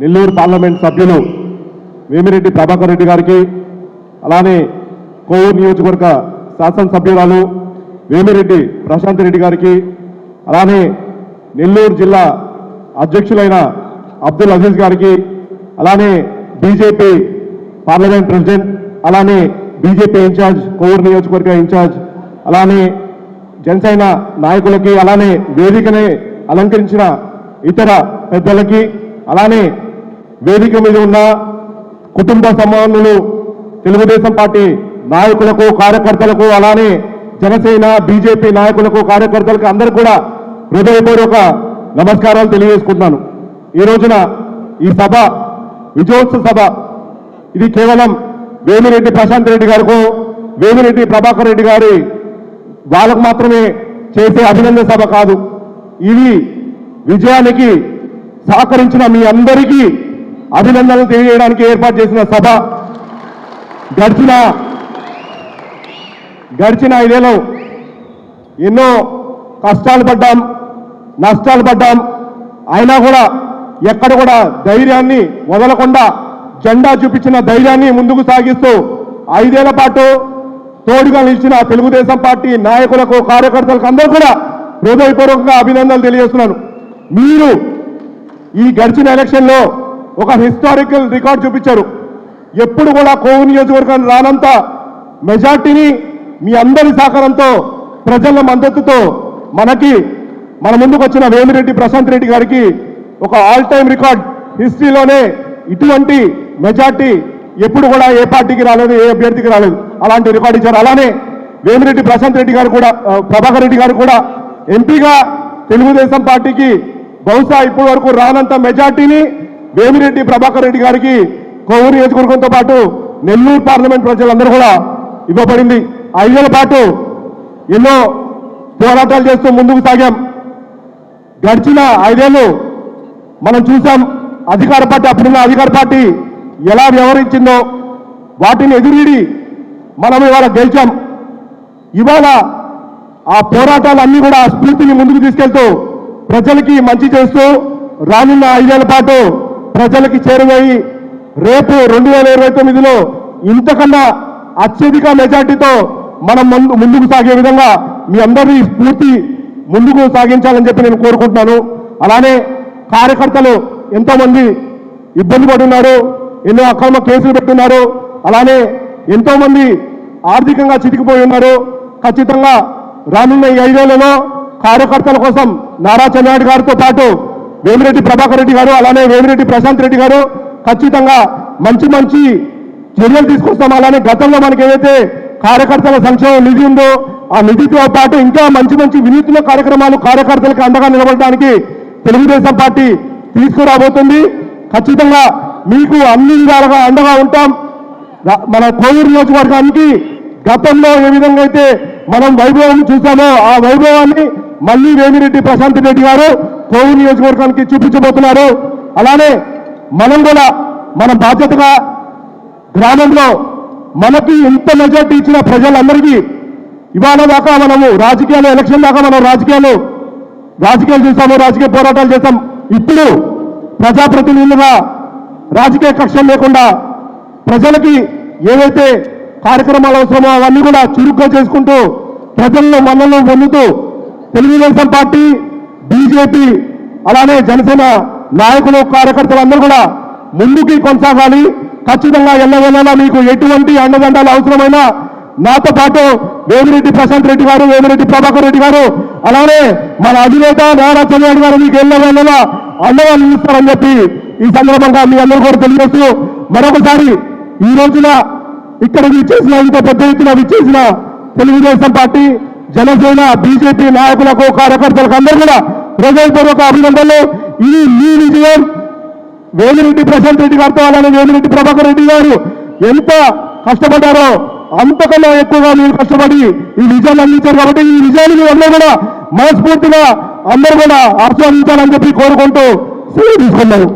Nellore parliament సభ్యులు వేమిరెడ్డి ప్రభాకర్ రెడ్డి గారికి అలానే కోవూరు నియోజకవర్గ శాసనసభ్యురాలు వేమిరెడ్డి ప్రశాంత్ రెడ్డి గారికి అలానే నెల్లూరు జిల్లా అధ్యక్షులైన అబ్దుల్ అజీజ్ గారికి అలానే బీజేపీ పార్లమెంట్ ప్రెసిడెంట్ అలానే బీజేపీ ఇన్ఛార్జ్ కోవూరు నియోజకవర్గ ఇన్ఛార్జ్ అలానే జనసేన నాయకులకి అలానే వేదికని అలంకరించిన ఇతర పెద్దలకి అలానే వేదిక మీద ఉన్న కుటుంబ సంబంధులు తెలుగుదేశం పార్టీ నాయకులకు కార్యకర్తలకు అలానే జనసేన బీజేపీ నాయకులకు కార్యకర్తలకు అందరూ కూడా హృదయపూర్వక నమస్కారాలు తెలియజేసుకుంటున్నాను. ఈ రోజున ఈ సభ విజయోత్సవ సభ ఇది కేవలం వేమిరెడ్డి ప్రశాంత్ రెడ్డి గారికు వేమిరెడ్డి ప్రభాకర్ రెడ్డి గారి వాళ్ళకు మాత్రమే చేసే అభినందన సభ కాదు. ఇది విజయానికి సహకరించిన మీ అందరికీ అభినందనలు తెలియజేయడానికి ఏర్పాటు చేసిన సభ గడిచిన గడిచిన ఐదేళ్ళు ఎన్నో కష్టాలు పడ్డాం నష్టాలు పడ్డాం. అయినా కూడా ఎక్కడ కూడా ధైర్యాన్ని వదలకుండా జెండా చూపించిన ధైర్యాన్ని ముందుకు సాగిస్తూ ఐదేళ్ళ పాటు తోడుగా నిలిచిన తెలుగుదేశం పార్టీ నాయకులకు కార్యకర్తలకు అందరూ కూడా హృదయపూర్వకంగా అభినందనలు తెలియజేస్తున్నాను. మీరు ఈ గడిచిన ఎలక్షన్లో ఒక హిస్టారికల్ రికార్డ్ చూపించారు. ఎప్పుడు కూడా కోవు నియోజకవర్గాన్ని రానంత మెజార్టీని మీ అందరి సహకారంతో ప్రజల మద్దతుతో మనకి మన ముందుకు వచ్చిన వేమిరెడ్డి ప్రశాంత్ రెడ్డి గారికి ఒక ఆల్ టైమ్ రికార్డ్ హిస్టరీలోనే ఇటువంటి మెజార్టీ ఎప్పుడు కూడా ఏ పార్టీకి రాలేదు ఏ అభ్యర్థికి రాలేదు. అలాంటి రికార్డు ఇచ్చారు. అలానే వేమిరెడ్డి ప్రశాంత్ రెడ్డి గారు కూడా ప్రభాకర్ రెడ్డి గారు కూడా ఎంపీగా తెలుగుదేశం పార్టీకి బహుశా ఇప్పటి వరకు రానంత మెజార్టీని వేమిరెడ్డి ప్రభాకర్ రెడ్డి గారికి కోవూరు నియోజకవర్గంతో పాటు నెల్లూరు పార్లమెంట్ ప్రజలందరూ కూడా ఇవ్వబడింది. ఐదేళ్ళ పాటు ఎన్నో పోరాటాలు చేస్తూ ముందుకు సాగాం. గడిచిన ఐదేళ్ళు మనం చూసాం అధికార పార్టీ అప్పుడున్న అధికార పార్టీ ఎలా వ్యవహరించిందో వాటిని ఎదురీడి మనం ఇవాళ గెలిచాం. ఇవాళ ఆ పోరాటాలన్నీ కూడా ఆ స్ఫూర్తిని ముందుకు తీసుకెళ్తూ ప్రజలకి మంచి చేస్తూ రానున్న ఐదేళ్ళ పాటు ప్రజలకి చేరువయి రేపు రెండు వేల ఇరవై తొమ్మిదిలో ఇంతకన్నా అత్యధిక మెజార్టీతో మనం ముందు ముందుకు సాగే విధంగా మీ అందరినీ స్ఫూర్తి ముందుకు సాగించాలని చెప్పి నేను కోరుకుంటున్నాను. అలానే కార్యకర్తలు ఎంతోమంది ఇబ్బంది పడున్నారు ఎన్నో అక్రమ కేసులు పెట్టున్నారు అలానే ఎంతోమంది ఆర్థికంగా చితికిపోయి ఉన్నారు. ఖచ్చితంగా రానున్న ఈ ఐదేళ్ళలో కార్యకర్తల కోసం నారా చంద్రనాయుడు గారితో పాటు వేమిరెడ్డి ప్రభాకర్ రెడ్డి గారు అలానే వేమిరెడ్డి ప్రశాంత్ రెడ్డి గారు ఖచ్చితంగా మంచి మంచి చర్యలు తీసుకొస్తాం. అలానే గతంలో మనకి ఏదైతే కార్యకర్తల సంక్షేమ నిధి ఉందో ఆ నిధితో పాటు ఇంకా మంచి మంచి వినూత్న కార్యక్రమాలు కార్యకర్తలకు అండగా నిలబడడానికి తెలుగుదేశం పార్టీ తీసుకురాబోతుంది. ఖచ్చితంగా మీకు అన్ని విధాలుగా అండగా ఉంటాం. మన కోవూరు నియోజకవర్గానికి గతంలో ఏ విధంగా అయితే మనం వైభవం చూసామో ఆ వైభవాన్ని మళ్ళీ వేమిరెడ్డి ప్రశాంత్ రెడ్డి గారు కోవు నియోజకవర్గానికి చూపించబోతున్నారు అలానే మనం కూడా మన బాధ్యతగా గ్రామంలో మనకి ఇంత మెజార్టీ ఇచ్చిన ప్రజలందరికీ ఇవాళ దాకా మనము రాజకీయాలు ఎలక్షన్ దాకా మనం రాజకీయాలు రాజకీయాలు చేస్తాము రాజకీయ పోరాటాలు చేస్తాం ఇప్పుడు ప్రజాప్రతినిధులుగా రాజకీయ కక్షలు లేకుండా ప్రజలకి ఏవైతే కార్యక్రమాలు అవసరమో అవన్నీ కూడా చురుగ్గా చేసుకుంటూ ప్రజల్లో మనల్ని పొందుతూ తెలుగుదేశం పార్టీ బీజేపీ అలానే జనసేన నాయకులు కార్యకర్తలు అందరూ కూడా ముందుకి కొనసాగాలి. ఖచ్చితంగా ఎల్లవెల్లలా మీకు ఎటువంటి అండదండాలు అవసరమైనా నాతో పాటు వేమిరెడ్డి ప్రశాంత్ రెడ్డి గారు వేమిరెడ్డి ప్రభాకర్ రెడ్డి గారు అలానే మన అధినేత నారా చంద్రబాబు గారు మీకు ఎల్లవెల్లలా అండగా నిలుస్తారని చెప్పి ఈ సందర్భంగా మీ అందరూ కూడా తెలియజేస్తూ మరొకసారి ఈ రోజున ఇక్కడ విచ్చేసిన ఇంత పెద్ద ఎత్తున విచ్చేసిన తెలుగుదేశం పార్టీ జనసేన బీజేపీ నాయకులకు కార్యకర్తలకు అందరూ కూడా హృదయపూర్వక అభినందనలు. ఇది మీ విజయం. వేమిరెడ్డి ప్రశాంత్ రెడ్డి గారితో అలానే వేమిరెడ్డి ప్రభాకర్ రెడ్డి గారు ఎంత కష్టపడ్డారో అంతకన్నా ఎక్కువగా మీరు కష్టపడి ఈ విజయాన్ని అందించారు కాబట్టి ఈ విజయాన్ని అందరూ కూడా మనస్ఫూర్తిగా అందరూ కూడా ఆస్వాదించాలని చెప్పి కోరుకుంటూ సెలవు తీసుకున్నారు.